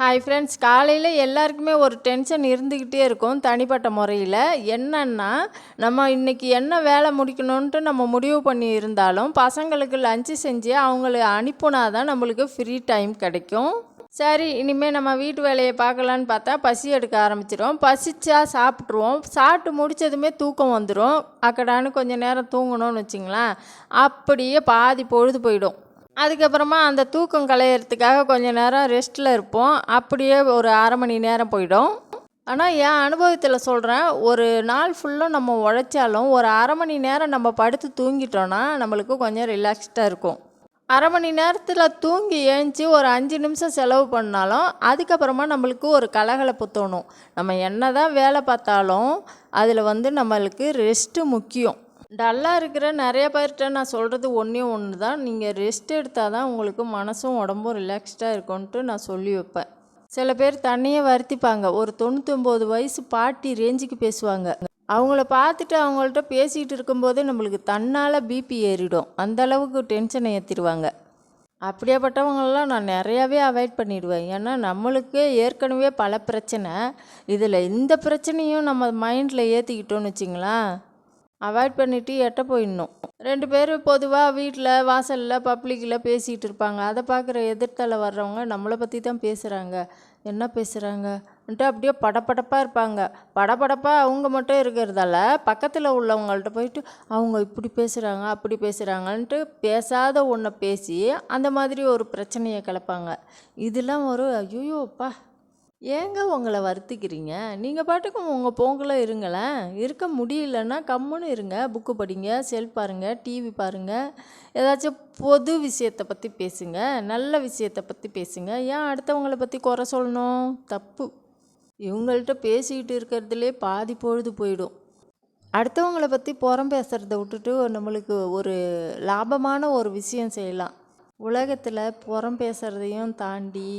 Hi friends காலையில் எல்லாருக்குமே ஒரு டென்ஷன் இருந்துக்கிட்டே இருக்கும் தனிப்பட்ட முறையில். என்னன்னா நம்ம இன்றைக்கி என்ன வேலை முடிக்கணுன்ட்டு நம்ம முடிவு பண்ணி இருந்தாலும் பசங்களுக்கு லஞ்சு செஞ்சு அவங்கள அனுப்புனா தான் நம்மளுக்கு ஃப்ரீ டைம் கிடைக்கும். சரி இனிமேல் நம்ம வீட்டு வேலையை பார்க்கலான்னு பார்த்தா பசி எடுக்க ஆரம்பிச்சிடும் பசிச்சா சாப்பிட்ருவோம் சாப்பிட்டு முடிச்சதுமே தூக்கம் வந்துடும் அக்கடான்னு கொஞ்சம் நேரம் தூங்கணும்னு வச்சிங்களேன். அப்படியே பாதி பொழுது போயிடும். அதுக்கப்புறமா அந்த தூக்கம் களையிறதுக்காக கொஞ்சம் நேரம் ரெஸ்ட்டில் இருப்போம். அப்படியே ஒரு அரை மணி நேரம் போயிடும். ஆனால் என் அனுபவத்தில் சொல்கிறேன் ஒரு நாள் ஃபுல்லும் நம்ம உழைச்சாலும் ஒரு அரை மணி நேரம் நம்ம படுத்து தூங்கிட்டோன்னா நம்மளுக்கு கொஞ்சம் ரிலாக்ஸ்டாக இருக்கும். அரை மணி நேரத்தில் தூங்கி ஏஞ்சி ஒரு அஞ்சு நிமிஷம் செலவு பண்ணாலும் அதுக்கப்புறமா நம்மளுக்கு ஒரு கலகலப்பு தோணும். நம்ம என்ன தான் வேலை பார்த்தாலும் அதில் வந்து நம்மளுக்கு ரெஸ்ட்டு முக்கியம். டல்லாக இருக்கிற நிறைய பேர்கிட்ட நான் சொல்கிறது ஒன்றே ஒன்று தான் நீங்கள் ரெஸ்ட் எடுத்தால் தான் உங்களுக்கு மனசும் உடம்பும் ரிலாக்ஸ்டாக இருக்கும்ன்ட்டு நான் சொல்லி வைப்பேன். சில பேர் தண்ணியே வருத்திப்பாங்க. ஒரு தொண்ணூத்தொம்பது வயசு பாட்டி ரேஞ்சுக்கு பேசுவாங்க. அவங்கள பார்த்துட்டு அவங்கள்ட்ட பேசிகிட்டு இருக்கும்போதே நம்மளுக்கு தன்னால் பிபி ஏறிடும். அந்த அளவுக்கு டென்ஷனை ஏற்றிடுவாங்க அப்படியாப்பட்டவங்களெலாம் நான் நிறையாவே அவாய்ட் பண்ணிடுவேன். ஏன்னா நம்மளுக்கு ஏற்கனவே பல பிரச்சனை. இதில் இந்த பிரச்சனையும் நம்ம மைண்டில் ஏற்றிக்கிட்டோன்னு வச்சிங்களேன். அவாய்ட் பண்ணிவிட்டு எட்ட போயிடணும். ரெண்டு பேரும் பொதுவாக வீட்டில் வாசலில் பப்ளிக்கில் பேசிகிட்டு இருப்பாங்க. அதை பார்க்குற எதிர்த்தல வர்றவங்க நம்மளை பற்றி தான் பேசுகிறாங்க என்ன பேசுகிறாங்கன்ட்டு அப்படியே படபடப்பாக இருப்பாங்க. படபடப்பாக அவங்க மட்டும் இருக்கிறதால பக்கத்தில் உள்ளவங்கள்ட்ட போயிட்டு அவங்க இப்படி பேசுகிறாங்க அப்படி பேசுகிறாங்கன்ட்டு பேசாத ஒன்றை பேசி அந்த மாதிரி ஒரு பிரச்சனையை கிளப்பாங்க. இதெல்லாம் ஒரு ஐயோப்பா ஏங்க உங்களை வருத்திக்கிறீங்க? நீங்கள் பாட்டுக்கும் உங்கள் போங்கில் இருங்களேன் இருக்க முடியலன்னா கம்முன்னு இருங்க. புக்கு படிங்க செல் பாருங்கள் டிவி பாருங்கள் ஏதாச்சும் பொது விஷயத்தை பற்றி பேசுங்க. நல்ல விஷயத்தை பற்றி பேசுங்க. ஏன் அடுத்தவங்கள பற்றி குறை சொல்லணும்? தப்பு. இவங்கள்ட்ட பேசிக்கிட்டு இருக்கிறதுலே பாதி பொழுது போயிடும். அடுத்தவங்கள பற்றி புறம் பேசுகிறத விட்டுட்டு நம்மளுக்கு ஒரு லாபமான ஒரு விஷயம் செய்யலாம். உலகத்தில் புறம் பேசுகிறதையும் தாண்டி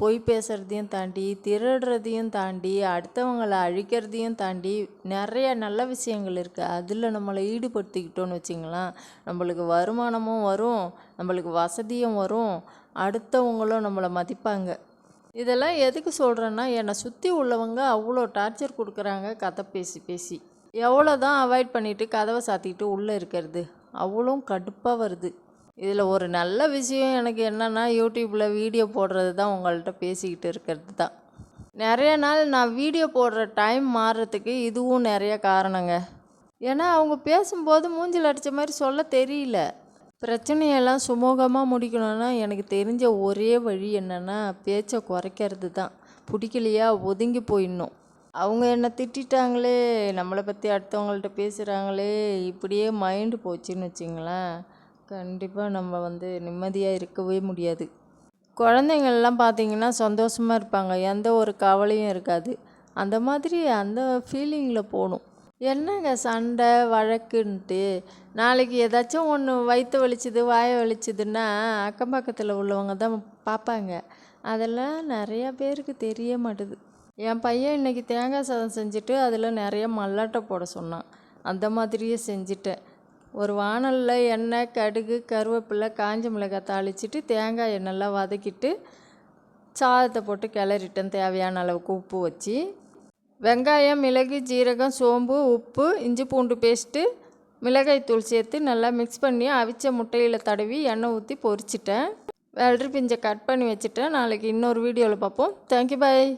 பொய் பேசுகிறதையும் தாண்டி திருடுறதையும் தாண்டி அடுத்தவங்களை அழிக்கிறதையும் தாண்டி நிறைய நல்ல விஷயங்கள் இருக்குது அதில் நம்மளை ஈடுபடுத்திக்கிட்டோன்னு வச்சிங்களேன். நம்மளுக்கு வருமானமும் வரும் நம்மளுக்கு வசதியும் வரும் அடுத்தவங்களும் நம்மளை மதிப்பாங்க. இதெல்லாம் எதுக்கு சொல்கிறேன்னா என்னை சுற்றி உள்ளவங்க அவ்வளோ டார்ச்சர் கொடுக்குறாங்க கதை பேசி பேசி. எவ்வளோ தான் அவாய்ட் பண்ணிவிட்டு கதவை சாத்திக்கிட்டு உள்ளே இருக்கிறது? அவ்வளோ கடுப்பாக வருது. இதில் ஒரு நல்ல விஷயம் எனக்கு என்னென்னா யூடியூப்பில் வீடியோ போடுறது தான் உங்கள்கிட்ட பேசிக்கிட்டு இருக்கிறது தான். நிறைய நாள் நான் வீடியோ போடுற டைம் மாறுறதுக்கு இதுவும் நிறைய காரணங்க. ஏன்னா அவங்க பேசும்போது மூஞ்சில் அடித்த மாதிரி சொல்ல தெரியல. பிரச்சனையெல்லாம் சுமூகமாக முடிக்கணும்னா எனக்கு தெரிஞ்ச ஒரே வழி என்னென்னா பேச்சை குறைக்கிறது தான். பிடிக்கலையா ஒதுங்கி போயிடணும். அவங்க என்னை திட்டாங்களே நம்மளை பற்றி அடுத்தவங்கள்ட்ட பேசுகிறாங்களே இப்படியே மைண்டு போச்சுன்னு வச்சிங்களேன். கண்டிப்பாக நம்ம வந்து நிம்மதியாக இருக்கவே முடியாது. குழந்தைங்கள்லாம் பார்த்திங்கன்னா சந்தோஷமாக இருப்பாங்க. எந்த ஒரு கவலையும் இருக்காது. அந்த மாதிரி அந்த ஃபீலிங்கில் போகணும் என்னங்க சண்டை வழக்குன்ட்டு நாளைக்கு ஏதாச்சும் ஒன்று வயிற்று வலிச்சுது வாயை வலிச்சுதுன்னா அக்கம் பக்கத்தில் உள்ளவங்க தான் பார்ப்பாங்க அதெல்லாம் நிறையா பேருக்கு தெரிய மாட்டுது. என் பையன் இன்றைக்கி தேங்காய் சாதம் செஞ்சுட்டு அதில் நிறைய மல்லாட்டை போட சொன்னான். அந்த மாதிரியே செஞ்சுட்டேன். ஒரு வானலில் எண்ணெய் கடுகு கருவேப்பிலை காஞ்ச மிளகாய் தாளிச்சிட்டு தேங்காய் நல்லா வதக்கிட்டு சாதத்தை போட்டு கிளறிட்டேன் தேவையான அளவுக்கு உப்பு வச்சு. வெங்காயம் மிளகு ஜீரகம் சோம்பு உப்பு இஞ்சி பூண்டு பேஸ்ட்டு மிளகாய் தூள் சேர்த்து நல்லா மிக்ஸ் பண்ணி அவிச்ச முட்டையில் தடவி எண்ணெய் ஊற்றி பொரிச்சிட்டேன். வெள்ளரி பிஞ்சை கட் பண்ணி வச்சுட்டேன். நாளைக்கு இன்னொரு வீடியோவில் பார்ப்போம். Thank you bye